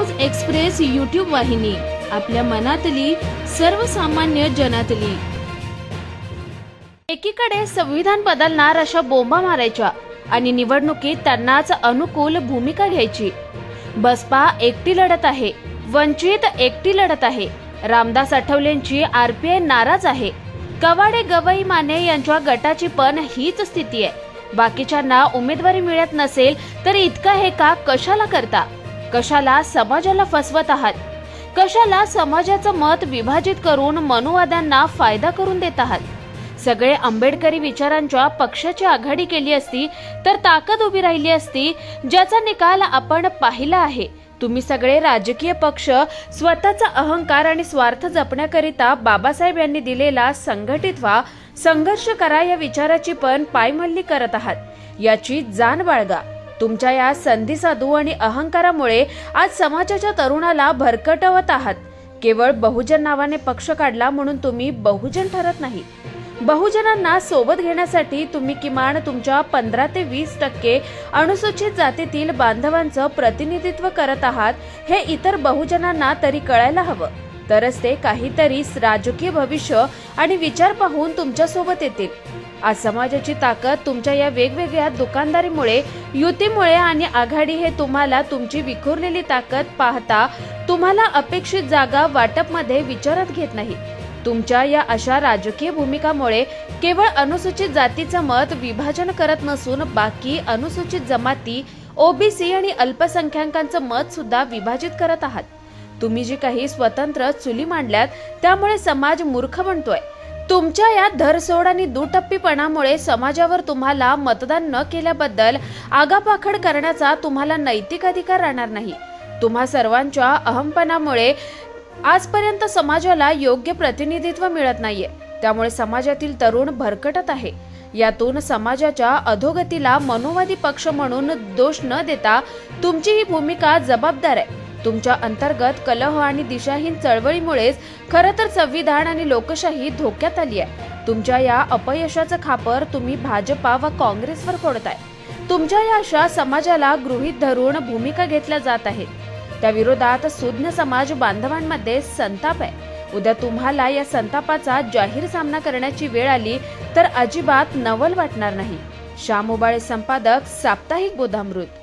News express YouTube वाहिनी आपल्या मनातली सर्वसामान्य जनातली. एकीकडे संविधान बदलणार अशा बोंबा मारायच्या आणि निवडणुकीत त्यांनाच अनुकूल भूमिका घ्यायची. बसपा एकटी लढत आहे वंचित एकटी लढत आहे रामदास आठवलेंची आरपीआय नाराज आहे कवाडे गवई माने यांच्या गटाची पण हीच स्थिती आहे. बाकीच्यांना उमेदवारी मिळत नसेल तर इतकं हे का कशाला करता? कशाला समाजाला फसवत आहात? कशाला समाजाचं मत विभाजित करून मनुवाद्यांना फायदा करून देत आहात? सगळे आंबेडकरी विचारांच्या पक्षाची आघाडी केली असती तर ताकद उभी राहिली असती ज्याचा निकाल आपण पाहिला आहे. तुम्ही सगळे राजकीय पक्ष स्वतःचा अहंकार आणि स्वार्थ जपण्याकरिता बाबासाहेब यांनी दिलेला संघटित व्हा संघर्ष करा या विचाराची पण पायमल्ली करत आहात. याची जाण बाळगा. तुमच्या या संधी साधू आणि अहंकारामुळे आज समाजाच्या तरुणाला भरकटवत आहात. केवळ बहुजन नावाने पक्ष काढला म्हणून तुम्ही बहुजन ठरत नाही. बहुजनांना सोबत घेण्यासाठी तुम्ही किमान तुमच्या पंधरा ते वीस टक्के अनुसूचित जातीतील बांधवांचं प्रतिनिधित्व करत आहात हे इतर बहुजनांना तरी कळायला हवं. तरच ते काहीतरी राजकीय भविष्य आणि विचार पाहून तुमच्यासोबत येतील. आज समाजाची ताकद तुमच्या या वेगवेगळ्या दुकानदारीमुळे युतीमुळे आणि आघाडी हे तुम्हाला तुमची विखुरलेली ताकद पाहता तुम्हाला अपेक्षित जागा वाटपमध्ये विचारात घेत नाही. तुमच्या या अशा राजकीय भूमिकामुळे केवळ अनुसूचित जातीचं मत विभाजन करत नसून बाकी अनुसूचित जमाती ओबीसी आणि अल्पसंख्याकांचं मत सुद्धा विभाजित करत आहात. तुम्ही जी काही स्वतंत्र चुली मांडल्यात त्यामुळे समाज मूर्ख बनतोय. तुमच्या या धरसोड आणि दुटप्पीपणामुळे समाजावर तुम्हाला मतदान न केल्याबद्दल आगापाखड करण्याचा तुम्हाला नैतिक अधिकार राहणार नाही. तुम्हा सर्वांच्या अहमपणामुळे आजपर्यंत समाजाला योग्य प्रतिनिधित्व मिळत नाहीये. त्यामुळे समाजातील तरुण भरकटत आहे. यातून समाजाच्या अधोगतीला मनोवादी पक्ष म्हणून दोष न देता तुमची ही भूमिका जबाबदार आहे. तुमच्या अंतर्गत कलह आणि दिशाहीन चळवळीमुळेच खरं तर संविधान आणि लोकशाही धोक्यात आली आहे. तुमच्या या अपयशाचं खापर तुम्ही भाजपा व काँग्रेसवर फोडताय. तुमच्या या अशा समाजाला गृहीत धरून भूमिका घेतल्या जात आहेत त्या विरोधात सुज्ञ समाज बांधवांमध्ये संताप आहे. उद्या तुम्हाला या संतापाचा जाहीर सामना करण्याची वेळ आली तर अजिबात नवल वाटणार नाही. श्याम उबाळे संपादक साप्ताहिक बोधामृत.